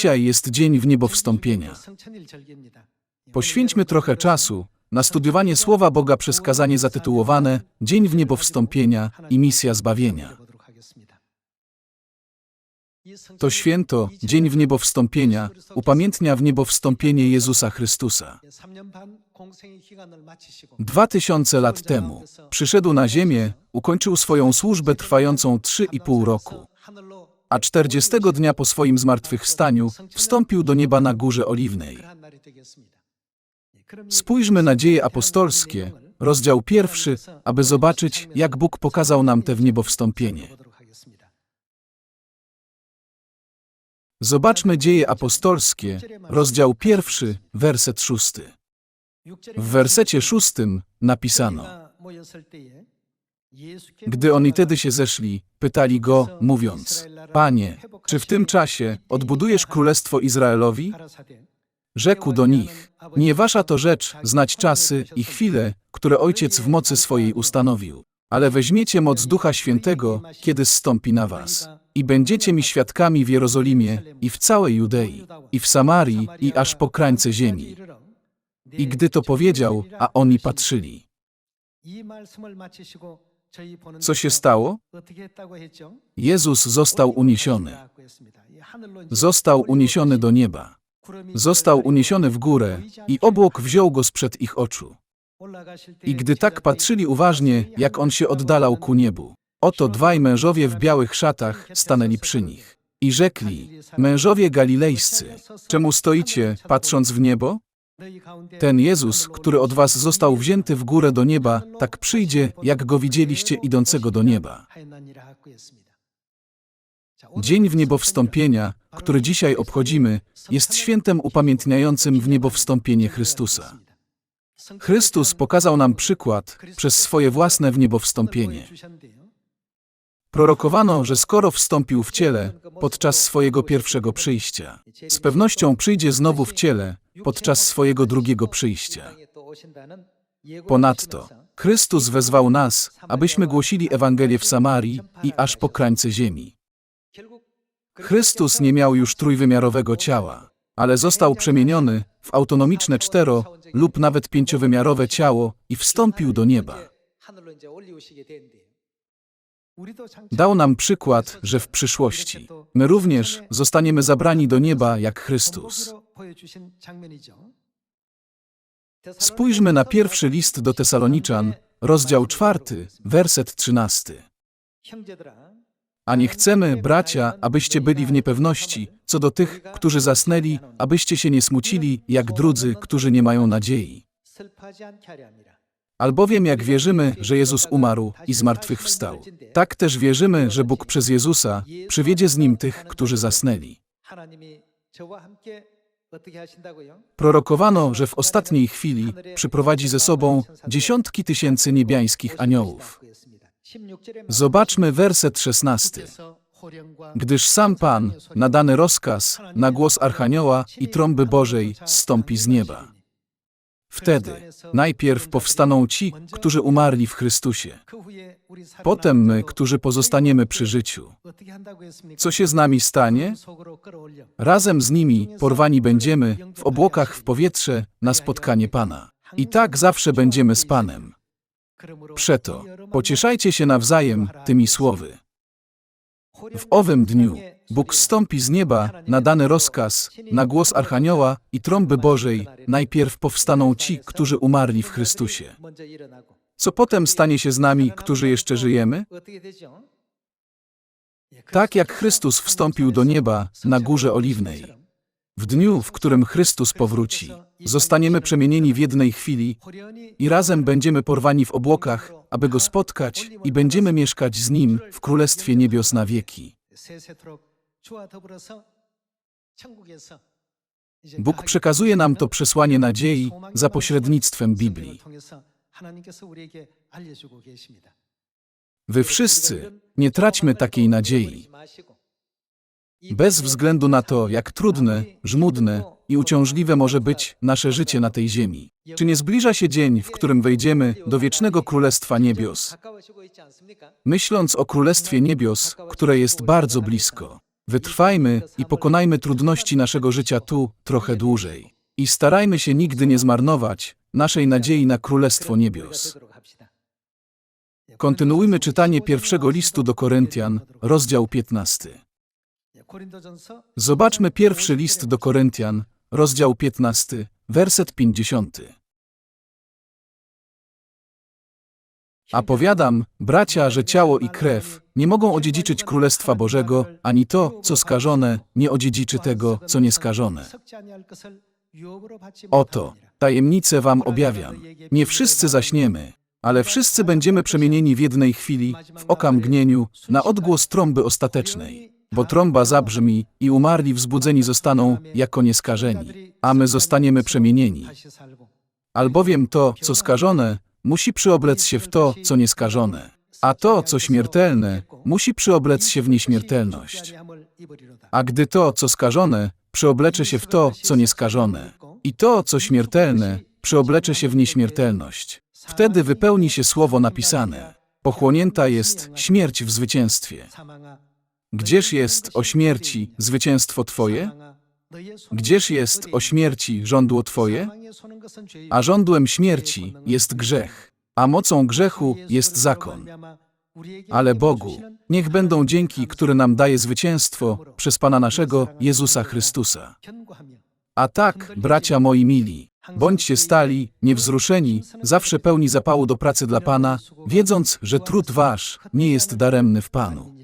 Dzisiaj jest dzień w niebo wstąpienia. Poświęćmy trochę czasu na studiowanie Słowa Boga przez kazanie zatytułowane Dzień w niebo wstąpienia i misja zbawienia. To święto, Dzień w niebo wstąpienia, upamiętnia w niebo wstąpienie Jezusa Chrystusa. Dwa tysiące lat temu przyszedł na ziemię, ukończył swoją służbę trwającą trzy i pół roku, a czterdziestego dnia po swoim zmartwychwstaniu wstąpił do nieba na Górze Oliwnej. Spójrzmy na dzieje apostolskie, rozdział pierwszy, aby zobaczyć, jak Bóg pokazał nam te w niebo wstąpienie. Zobaczmy dzieje apostolskie, rozdział pierwszy, werset szósty. W wersecie szóstym napisano: Gdy oni tedy się zeszli, pytali go, mówiąc: Panie, czy w tym czasie odbudujesz królestwo Izraelowi? Rzekł do nich: Nie wasza to rzecz znać czasy i chwile, które ojciec w mocy swojej ustanowił. Ale weźmiecie moc Ducha Świętego, kiedy zstąpi na was. I będziecie mi świadkami w Jerozolimie i w całej Judei, i w Samarii, i aż po krańce ziemi. I gdy to powiedział, a oni patrzyli. Co się stało? Jezus został uniesiony. Został uniesiony do nieba. Został uniesiony w górę i obłok wziął go sprzed ich oczu. I gdy tak patrzyli uważnie, jak on się oddalał ku niebu, oto dwaj mężowie w białych szatach stanęli przy nich. I rzekli, mężowie galilejscy, czemu stoicie, patrząc w niebo? Ten Jezus, który od was został wzięty w górę do nieba, tak przyjdzie, jak go widzieliście idącego do nieba. Dzień w niebo wstąpienia, który dzisiaj obchodzimy, jest świętem upamiętniającym w niebo wstąpienie Chrystusa. Chrystus pokazał nam przykład przez swoje własne w niebo wstąpienie. Prorokowano, że skoro wstąpił w ciele podczas swojego pierwszego przyjścia, z pewnością przyjdzie znowu w ciele podczas swojego drugiego przyjścia. Ponadto, Chrystus wezwał nas, abyśmy głosili Ewangelię w Samarii i aż po krańce ziemi. Chrystus nie miał już trójwymiarowego ciała, ale został przemieniony w autonomiczne cztero lub nawet pięciowymiarowe ciało i wstąpił do nieba. Dał nam przykład, że w przyszłości my również zostaniemy zabrani do nieba jak Chrystus. Spójrzmy na pierwszy list do Tesaloniczan, rozdział czwarty, werset trzynasty. A nie chcemy, bracia, abyście byli w niepewności, co do tych, którzy zasnęli, abyście się nie smucili, jak drudzy, którzy nie mają nadziei. Albowiem jak wierzymy, że Jezus umarł i zmartwychwstał, tak też wierzymy, że Bóg przez Jezusa przywiedzie z Nim tych, którzy zasnęli. Prorokowano, że w ostatniej chwili przyprowadzi ze sobą dziesiątki tysięcy niebiańskich aniołów. Zobaczmy werset szesnasty. Gdyż sam Pan, nadany rozkaz, na głos Archanioła i trąby Bożej, zstąpi z nieba. Wtedy najpierw powstaną ci, którzy umarli w Chrystusie. Potem my, którzy pozostaniemy przy życiu. Co się z nami stanie? Razem z nimi porwani będziemy w obłokach w powietrze na spotkanie Pana. I tak zawsze będziemy z Panem. Przeto pocieszajcie się nawzajem tymi słowy. W owym dniu Bóg stąpi z nieba na dany rozkaz, na głos Archanioła i trąby Bożej, najpierw powstaną ci, którzy umarli w Chrystusie. Co potem stanie się z nami, którzy jeszcze żyjemy? Tak jak Chrystus wstąpił do nieba na Górze Oliwnej. W dniu, w którym Chrystus powróci, zostaniemy przemienieni w jednej chwili i razem będziemy porwani w obłokach, aby Go spotkać i będziemy mieszkać z Nim w Królestwie Niebios na wieki. Bóg przekazuje nam to przesłanie nadziei za pośrednictwem Biblii. Wy wszyscy nie traćmy takiej nadziei. Bez względu na to, jak trudne, żmudne i uciążliwe może być nasze życie na tej ziemi. Czy nie zbliża się dzień, w którym wejdziemy do wiecznego Królestwa Niebios? Myśląc o Królestwie Niebios, które jest bardzo blisko, Wytrwajmy i pokonajmy trudności naszego życia tu trochę dłużej. I starajmy się nigdy nie zmarnować naszej nadziei na Królestwo Niebios. Kontynuujmy czytanie pierwszego listu do Koryntian, rozdział 15. Zobaczmy pierwszy list do Koryntian, rozdział 15, werset 50. A powiadam, bracia, że ciało i krew nie mogą odziedziczyć Królestwa Bożego, ani to, co skażone, nie odziedziczy tego, co nieskażone. Oto, tajemnicę wam objawiam. Nie wszyscy zaśniemy, ale wszyscy będziemy przemienieni w jednej chwili, w okamgnieniu, na odgłos trąby ostatecznej. Bo trąba zabrzmi i umarli wzbudzeni zostaną jako nieskażeni, a my zostaniemy przemienieni. Albowiem to, co skażone, musi przyoblec się w to, co nieskażone, a to, co śmiertelne, musi przyoblec się w nieśmiertelność. A gdy to, co skażone, przeoblecze się w to, co nieskażone, i to, co śmiertelne, przeoblecze się w nieśmiertelność, wtedy wypełni się słowo napisane. Pochłonięta jest śmierć w zwycięstwie. Gdzież jest o śmierci zwycięstwo Twoje? Gdzież jest o śmierci żądło Twoje? A żądłem śmierci jest grzech, a mocą grzechu jest zakon. Ale Bogu, niech będą dzięki, które nam daje zwycięstwo przez Pana naszego Jezusa Chrystusa. A tak, bracia moi mili, bądźcie stali, niewzruszeni, zawsze pełni zapału do pracy dla Pana, wiedząc, że trud wasz nie jest daremny w Panu.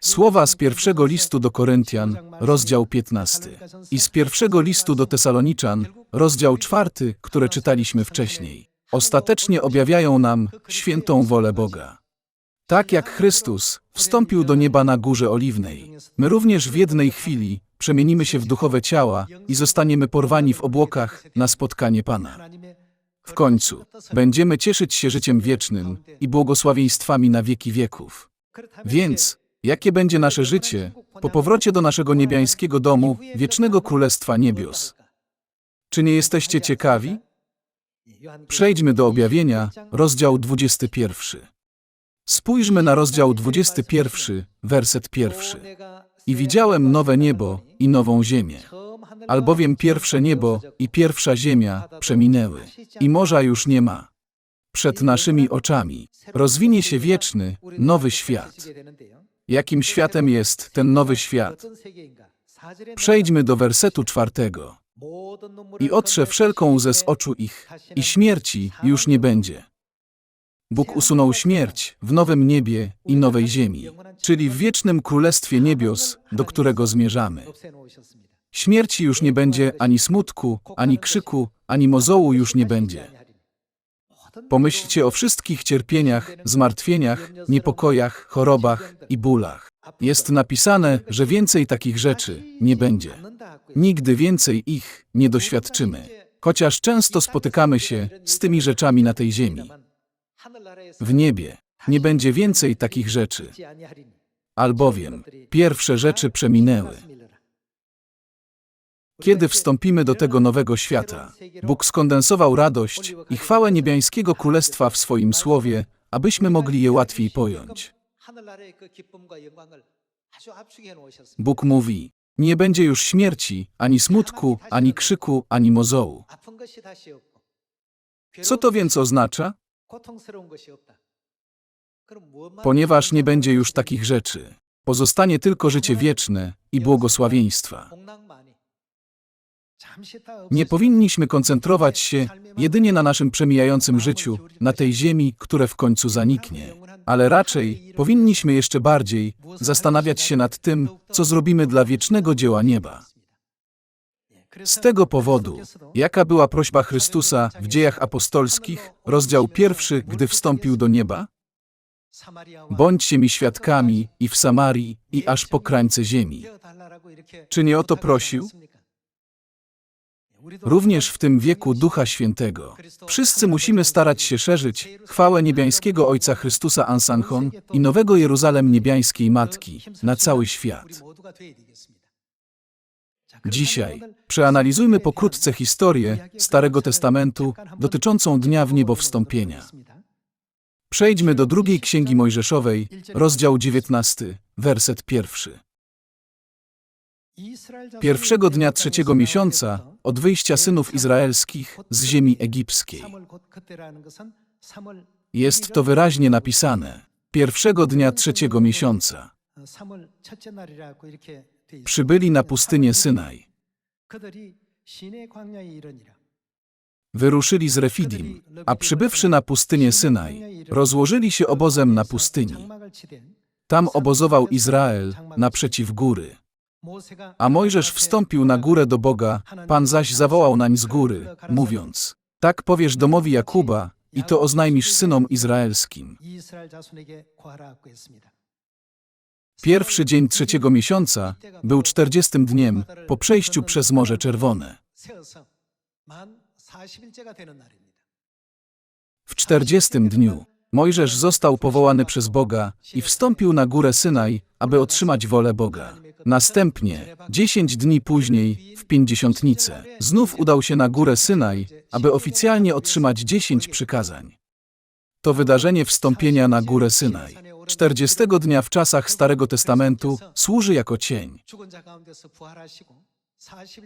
Słowa z pierwszego listu do Koryntian, rozdział 15. I z pierwszego listu do Tesaloniczan, rozdział 4, które czytaliśmy wcześniej. Ostatecznie objawiają nam świętą wolę Boga. Tak jak Chrystus wstąpił do nieba na górze oliwnej, my również w jednej chwili przemienimy się w duchowe ciała i zostaniemy porwani w obłokach na spotkanie Pana. W końcu będziemy cieszyć się życiem wiecznym i błogosławieństwami na wieki wieków. Więc Jakie będzie nasze życie po powrocie do naszego niebiańskiego domu, wiecznego Królestwa Niebios? Czy nie jesteście ciekawi? Przejdźmy do objawienia, rozdział 21. Spójrzmy na rozdział 21, werset pierwszy. I widziałem nowe niebo i nową ziemię, albowiem pierwsze niebo i pierwsza ziemia przeminęły, i morza już nie ma. Przed naszymi oczami rozwinie się wieczny, nowy świat. Jakim światem jest ten nowy świat? Przejdźmy do wersetu czwartego. I otrze wszelką łzę z oczu ich, i śmierci już nie będzie. Bóg usunął śmierć w nowym niebie i nowej ziemi, czyli w wiecznym królestwie niebios, do którego zmierzamy. Śmierci już nie będzie ani smutku, ani krzyku, ani mozołu już nie będzie. Pomyślcie o wszystkich cierpieniach, zmartwieniach, niepokojach, chorobach i bólach. Jest napisane, że więcej takich rzeczy nie będzie. Nigdy więcej ich nie doświadczymy, chociaż często spotykamy się z tymi rzeczami na tej ziemi. W niebie nie będzie więcej takich rzeczy, albowiem pierwsze rzeczy przeminęły. Kiedy wstąpimy do tego nowego świata, Bóg skondensował radość i chwałę niebiańskiego królestwa w swoim słowie, abyśmy mogli je łatwiej pojąć. Bóg mówi: Nie będzie już śmierci, ani smutku, ani krzyku, ani mozołu. Co to więc oznacza? Ponieważ nie będzie już takich rzeczy, pozostanie tylko życie wieczne i błogosławieństwa. Nie powinniśmy koncentrować się jedynie na naszym przemijającym życiu, na tej ziemi, które w końcu zaniknie, ale raczej powinniśmy jeszcze bardziej zastanawiać się nad tym, co zrobimy dla wiecznego dzieła nieba. Z tego powodu, jaka była prośba Chrystusa w dziejach apostolskich, rozdział pierwszy, gdy wstąpił do nieba? Bądźcie mi świadkami i w Samarii, i aż po krańce ziemi. Czy nie o to prosił? Również w tym wieku Ducha Świętego. Wszyscy musimy starać się szerzyć chwałę niebiańskiego Ojca Chrystusa Ansanchon i Nowego Jeruzalem Niebiańskiej Matki na cały świat. Dzisiaj przeanalizujmy pokrótce historię Starego Testamentu dotyczącą Dnia w Niebo Wstąpienia. Przejdźmy do drugiej Księgi Mojżeszowej, rozdział 19, werset pierwszy. Pierwszego dnia trzeciego miesiąca od wyjścia synów izraelskich z ziemi egipskiej. Jest to wyraźnie napisane. Pierwszego dnia trzeciego miesiąca. Przybyli na pustynię Synaj. Wyruszyli z Refidim, a przybywszy na pustynię Synaj, rozłożyli się obozem na pustyni. Tam obozował Izrael naprzeciw góry. A Mojżesz wstąpił na górę do Boga, Pan zaś zawołał nań z góry, mówiąc: Tak powiesz domowi Jakuba, i to oznajmisz synom izraelskim. Pierwszy dzień trzeciego miesiąca był czterdziestym dniem po przejściu przez Morze Czerwone. W czterdziestym dniu Mojżesz został powołany przez Boga i wstąpił na górę Synaj, aby otrzymać wolę Boga. Następnie, dziesięć dni później, w pięćdziesiątnicę, znów udał się na górę Synaj, aby oficjalnie otrzymać dziesięć przykazań. To wydarzenie wstąpienia na górę Synaj, czterdziestego dnia w czasach Starego Testamentu, służy jako cień.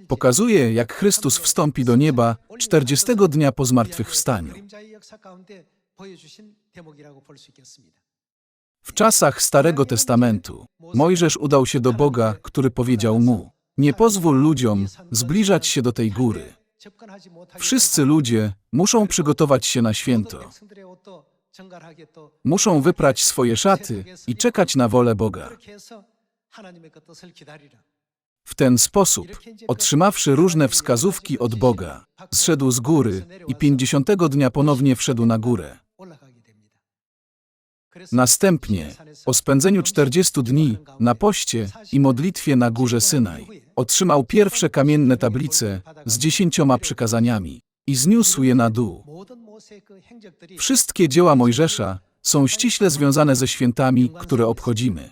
Pokazuje, jak Chrystus wstąpi do nieba czterdziestego dnia po zmartwychwstaniu. W czasach Starego Testamentu Mojżesz udał się do Boga, który powiedział mu: Nie pozwól ludziom zbliżać się do tej góry. Wszyscy ludzie muszą przygotować się na święto. Muszą wyprać swoje szaty i czekać na wolę Boga. W ten sposób, otrzymawszy różne wskazówki od Boga, zszedł z góry i pięćdziesiątego dnia ponownie wszedł na górę. Następnie, po spędzeniu 40 dni na poście i modlitwie na górze Synaj, otrzymał pierwsze kamienne tablice z dziesięcioma przykazaniami i zniósł je na dół. Wszystkie dzieła Mojżesza są ściśle związane ze świętami, które obchodzimy.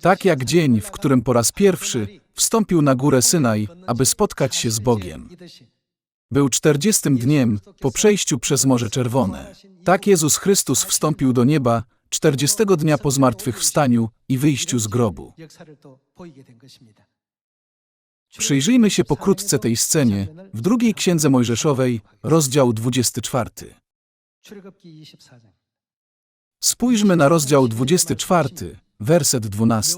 Tak jak dzień, w którym po raz pierwszy wstąpił na górę Synaj, aby spotkać się z Bogiem. Był czterdziestym dniem po przejściu przez Morze Czerwone. Tak Jezus Chrystus wstąpił do nieba czterdziestego dnia po zmartwychwstaniu i wyjściu z grobu. Przyjrzyjmy się pokrótce tej scenie w drugiej księdze Mojżeszowej, rozdział 24. Spójrzmy na rozdział 24, werset 12.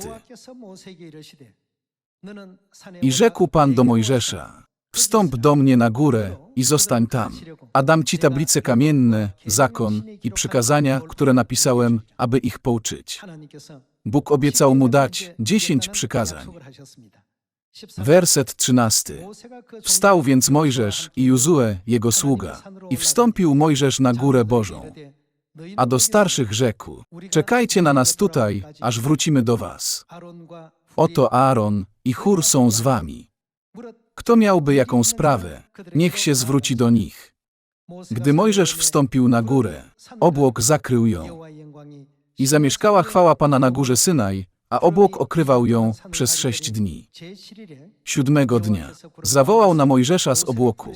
I rzekł Pan do Mojżesza: Wstąp do mnie na górę i zostań tam, a dam ci tablice kamienne, zakon i przykazania, które napisałem, aby ich pouczyć. Bóg obiecał mu dać dziesięć przykazań. Werset trzynasty. Wstał więc Mojżesz i Juzue, jego sługa, i wstąpił Mojżesz na górę Bożą. A do starszych rzekł: Czekajcie na nas tutaj, aż wrócimy do was. Oto Aaron i Chór są z wami. Kto miałby jaką sprawę, niech się zwróci do nich. Gdy Mojżesz wstąpił na górę, obłok zakrył ją. I zamieszkała chwała Pana na górze Synaj, a obłok okrywał ją przez sześć dni. Siódmego dnia zawołał na Mojżesza z obłoku.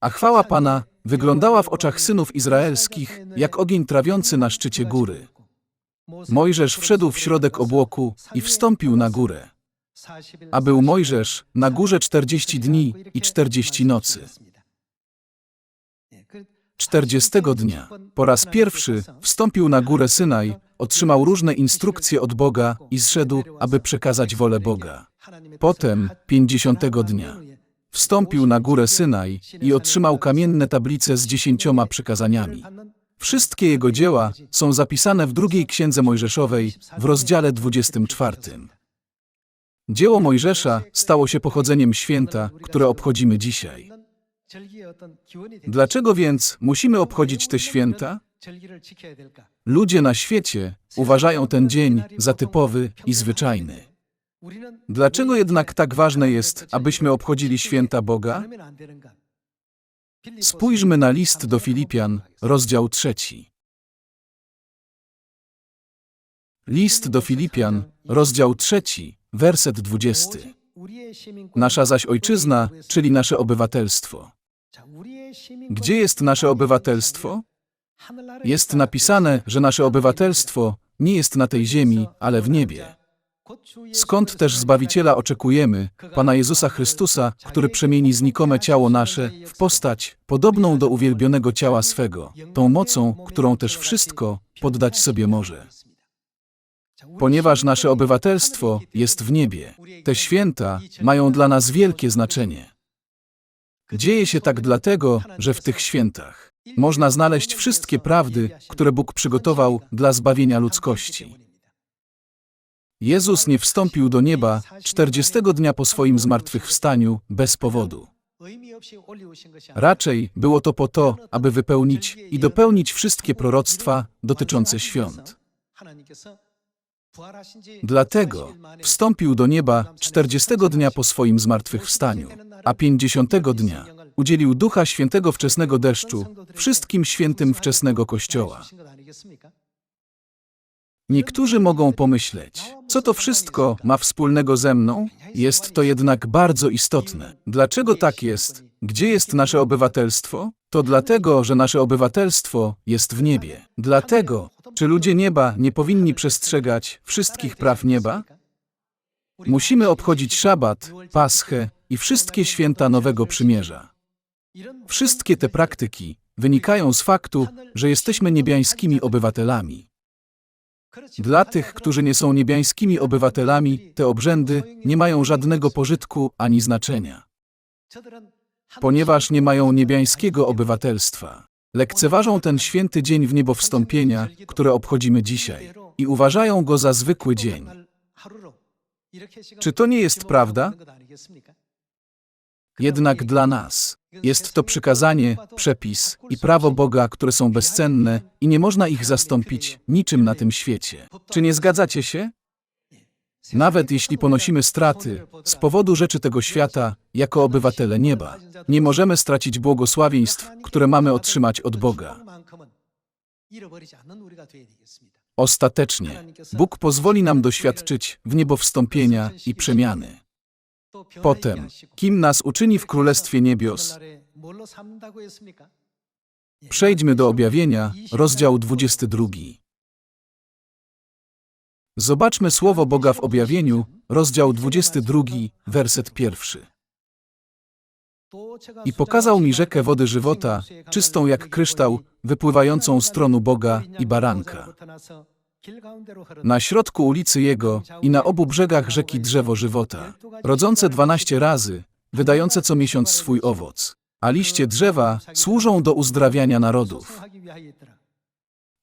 A chwała Pana wyglądała w oczach synów izraelskich jak ogień trawiący na szczycie góry. Mojżesz wszedł w środek obłoku i wstąpił na górę. A był Mojżesz na górze czterdzieści dni i czterdzieści nocy. Czterdziestego dnia, po raz pierwszy, wstąpił na górę Synaj, otrzymał różne instrukcje od Boga i zszedł, aby przekazać wolę Boga. Potem, pięćdziesiątego dnia, wstąpił na górę Synaj i otrzymał kamienne tablice z dziesięcioma przykazaniami. Wszystkie jego dzieła są zapisane w drugiej księdze Mojżeszowej w rozdziale 24. Dzieło Mojżesza stało się pochodzeniem święta, które obchodzimy dzisiaj. Dlaczego więc musimy obchodzić te święta? Ludzie na świecie uważają ten dzień za typowy i zwyczajny. Dlaczego jednak tak ważne jest, abyśmy obchodzili święta Boga? Spójrzmy na list do Filipian, rozdział trzeci. List do Filipian, rozdział trzeci, werset dwudziesty. Nasza zaś ojczyzna, czyli nasze obywatelstwo. Gdzie jest nasze obywatelstwo? Jest napisane, że nasze obywatelstwo nie jest na tej ziemi, ale w niebie. Skąd też Zbawiciela oczekujemy, Pana Jezusa Chrystusa, który przemieni znikome ciało nasze w postać podobną do uwielbionego ciała swego, tą mocą, którą też wszystko poddać sobie może. Ponieważ nasze obywatelstwo jest w niebie, te święta mają dla nas wielkie znaczenie. Dzieje się tak dlatego, że w tych świętach można znaleźć wszystkie prawdy, które Bóg przygotował dla zbawienia ludzkości. Jezus nie wstąpił do nieba 40 dnia po swoim zmartwychwstaniu bez powodu. Raczej było to po to, aby wypełnić i dopełnić wszystkie proroctwa dotyczące świąt. Dlatego wstąpił do nieba 40 dnia po swoim zmartwychwstaniu, a 50 dnia udzielił Ducha Świętego wczesnego deszczu wszystkim świętym wczesnego Kościoła. Niektórzy mogą pomyśleć, co to wszystko ma wspólnego ze mną? Jest to jednak bardzo istotne. Dlaczego tak jest? Gdzie jest nasze obywatelstwo? To dlatego, że nasze obywatelstwo jest w niebie. Dlatego, czy ludzie nieba nie powinni przestrzegać wszystkich praw nieba? Musimy obchodzić szabat, paschę i wszystkie święta Nowego Przymierza. Wszystkie te praktyki wynikają z faktu, że jesteśmy niebiańskimi obywatelami. Dla tych, którzy nie są niebiańskimi obywatelami, te obrzędy nie mają żadnego pożytku ani znaczenia, ponieważ nie mają niebiańskiego obywatelstwa. Lekceważą ten święty dzień w niebo wstąpienia, które obchodzimy dzisiaj, i uważają go za zwykły dzień. Czy to nie jest prawda? Jednak dla nas jest to przykazanie, przepis i prawo Boga, które są bezcenne i nie można ich zastąpić niczym na tym świecie. Czy nie zgadzacie się? Nawet jeśli ponosimy straty z powodu rzeczy tego świata, jako obywatele nieba, nie możemy stracić błogosławieństw, które mamy otrzymać od Boga. Ostatecznie, Bóg pozwoli nam doświadczyć w niebo wstąpienia i przemiany. Potem, kim nas uczyni w Królestwie Niebios? Przejdźmy do objawienia, rozdział 22. Zobaczmy słowo Boga w objawieniu, rozdział 22, werset pierwszy. I pokazał mi rzekę wody żywota, czystą jak kryształ, wypływającą z tronu Boga i baranka. Na środku ulicy Jego i na obu brzegach rzeki drzewo żywota, rodzące dwanaście razy, wydające co miesiąc swój owoc. A liście drzewa służą do uzdrawiania narodów.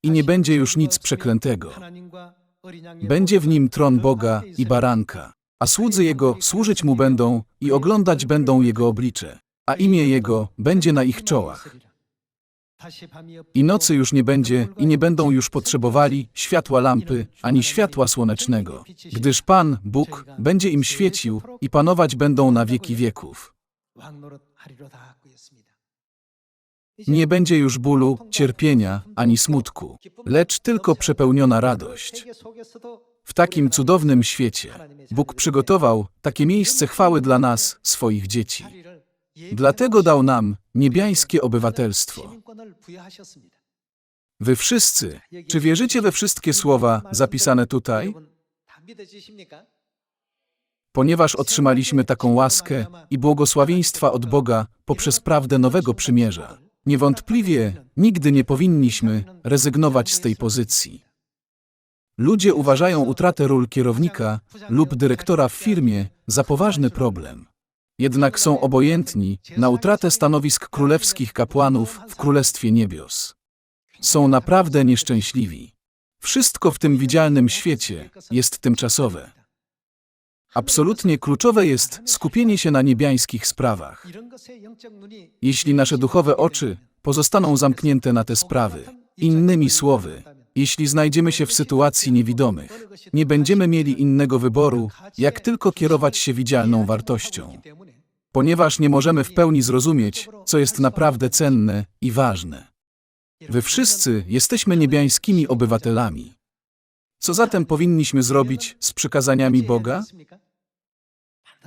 I nie będzie już nic przeklętego. Będzie w nim tron Boga i baranka, a słudzy Jego służyć Mu będą i oglądać będą Jego oblicze, a imię Jego będzie na ich czołach. I nocy już nie będzie i nie będą już potrzebowali światła lampy ani światła słonecznego, gdyż Pan, Bóg, będzie im świecił i panować będą na wieki wieków. Nie będzie już bólu, cierpienia ani smutku, lecz tylko przepełniona radość. W takim cudownym świecie Bóg przygotował takie miejsce chwały dla nas, swoich dzieci. Dlatego dał nam niebiańskie obywatelstwo. Wy wszyscy, czy wierzycie we wszystkie słowa zapisane tutaj? Ponieważ otrzymaliśmy taką łaskę i błogosławieństwa od Boga poprzez prawdę nowego przymierza, niewątpliwie nigdy nie powinniśmy rezygnować z tej pozycji. Ludzie uważają utratę ról kierownika lub dyrektora w firmie za poważny problem. Jednak są obojętni na utratę stanowisk królewskich kapłanów w Królestwie Niebios. Są naprawdę nieszczęśliwi. Wszystko w tym widzialnym świecie jest tymczasowe. Absolutnie kluczowe jest skupienie się na niebiańskich sprawach. Jeśli nasze duchowe oczy pozostaną zamknięte na te sprawy, innymi słowy, jeśli znajdziemy się w sytuacji niewidomych, nie będziemy mieli innego wyboru, jak tylko kierować się widzialną wartością, ponieważ nie możemy w pełni zrozumieć, co jest naprawdę cenne i ważne. Wy wszyscy jesteśmy niebiańskimi obywatelami. Co zatem powinniśmy zrobić z przykazaniami Boga?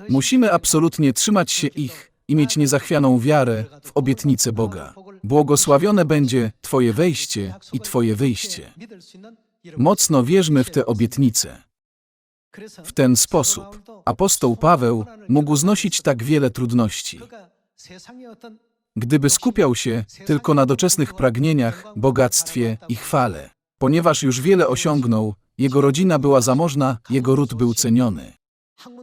Musimy absolutnie trzymać się ich i mieć niezachwianą wiarę w obietnicę Boga. Błogosławione będzie Twoje wejście i Twoje wyjście. Mocno wierzmy w te obietnice. W ten sposób apostoł Paweł mógł znosić tak wiele trudności. Gdyby skupiał się tylko na doczesnych pragnieniach, bogactwie i chwale. Ponieważ już wiele osiągnął, jego rodzina była zamożna, jego ród był ceniony,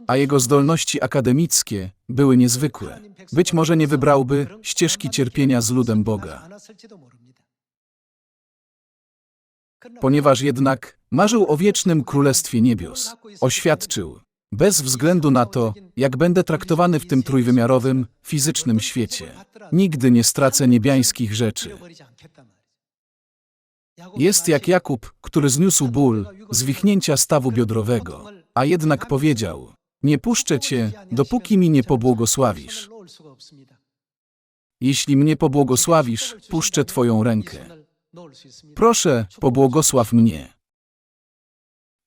a jego zdolności akademickie były niezwykłe. Być może nie wybrałby ścieżki cierpienia z ludem Boga. Ponieważ jednak marzył o wiecznym Królestwie Niebios. Oświadczył, bez względu na to, jak będę traktowany w tym trójwymiarowym, fizycznym świecie, nigdy nie stracę niebiańskich rzeczy. Jest jak Jakub, który zniósł ból zwichnięcia stawu biodrowego, a jednak powiedział, nie puszczę cię, dopóki mi nie pobłogosławisz. Jeśli mnie pobłogosławisz, puszczę twoją rękę. Proszę, pobłogosław mnie.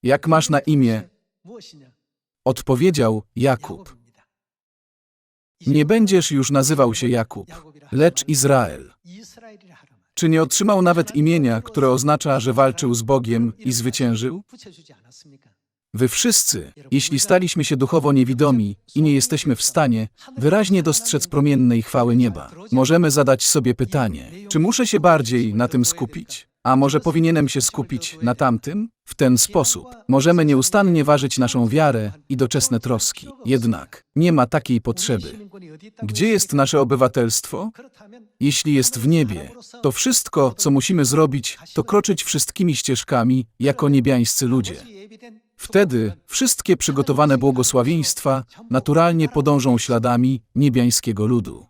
Jak masz na imię? Odpowiedział Jakub. Nie będziesz już nazywał się Jakub, lecz Izrael. Czy nie otrzymał nawet imienia, które oznacza, że walczył z Bogiem i zwyciężył? Wy wszyscy, jeśli staliśmy się duchowo niewidomi i nie jesteśmy w stanie wyraźnie dostrzec promiennej chwały nieba, możemy zadać sobie pytanie, czy muszę się bardziej na tym skupić? A może powinienem się skupić na tamtym? W ten sposób możemy nieustannie ważyć naszą wiarę i doczesne troski. Jednak nie ma takiej potrzeby. Gdzie jest nasze obywatelstwo? Jeśli jest w niebie, to wszystko, co musimy zrobić, to kroczyć wszystkimi ścieżkami jako niebiańscy ludzie. Wtedy wszystkie przygotowane błogosławieństwa naturalnie podążą śladami niebiańskiego ludu.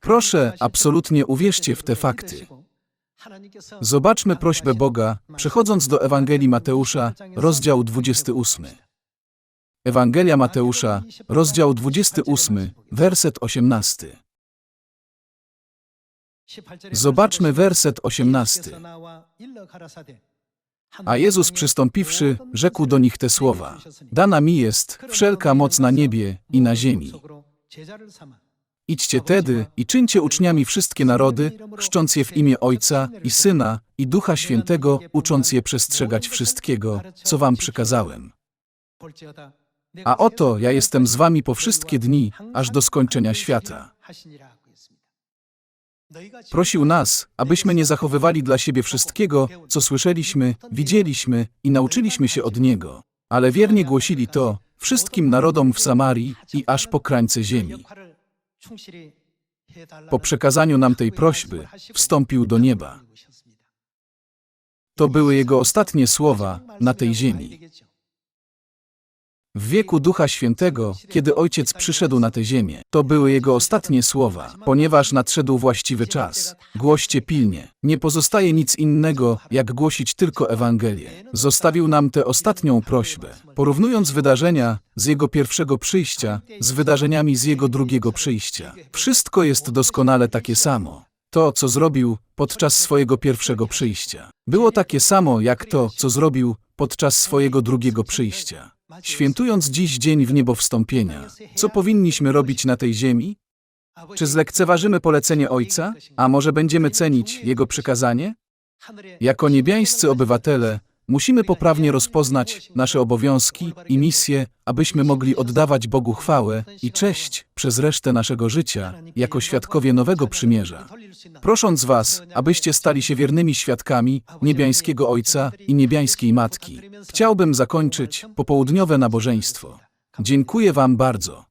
Proszę, absolutnie uwierzcie w te fakty. Zobaczmy prośbę Boga, przechodząc do Ewangelii Mateusza, rozdział 28. Ewangelia Mateusza, rozdział 28, werset 18. Zobaczmy werset 18. A Jezus przystąpiwszy, rzekł do nich te słowa: Dana mi jest wszelka moc na niebie i na ziemi. Idźcie tedy i czyńcie uczniami wszystkie narody, chrzcząc je w imię Ojca i Syna i Ducha Świętego, ucząc je przestrzegać wszystkiego, co wam przykazałem. A oto ja jestem z wami po wszystkie dni, aż do skończenia świata. Prosił nas, abyśmy nie zachowywali dla siebie wszystkiego, co słyszeliśmy, widzieliśmy i nauczyliśmy się od Niego, ale wiernie głosili to wszystkim narodom w Samarii i aż po krańce ziemi. Po przekazaniu nam tej prośby, wstąpił do nieba. To były Jego ostatnie słowa na tej ziemi. W wieku Ducha Świętego, kiedy Ojciec przyszedł na tę ziemię, to były Jego ostatnie słowa, ponieważ nadszedł właściwy czas. Głoście pilnie. Nie pozostaje nic innego, jak głosić tylko Ewangelię. Zostawił nam tę ostatnią prośbę, porównując wydarzenia z Jego pierwszego przyjścia z wydarzeniami z Jego drugiego przyjścia. Wszystko jest doskonale takie samo. To, co zrobił podczas swojego pierwszego przyjścia, było takie samo jak to, co zrobił podczas swojego drugiego przyjścia. Świętując dziś dzień w niebo wstąpienia, co powinniśmy robić na tej ziemi? Czy zlekceważymy polecenie Ojca, a może będziemy cenić Jego przykazanie? Jako niebiańscy obywatele musimy poprawnie rozpoznać nasze obowiązki i misje, abyśmy mogli oddawać Bogu chwałę i cześć przez resztę naszego życia jako świadkowie nowego przymierza. Prosząc Was, abyście stali się wiernymi świadkami niebiańskiego Ojca i niebiańskiej Matki, chciałbym zakończyć popołudniowe nabożeństwo. Dziękuję Wam bardzo.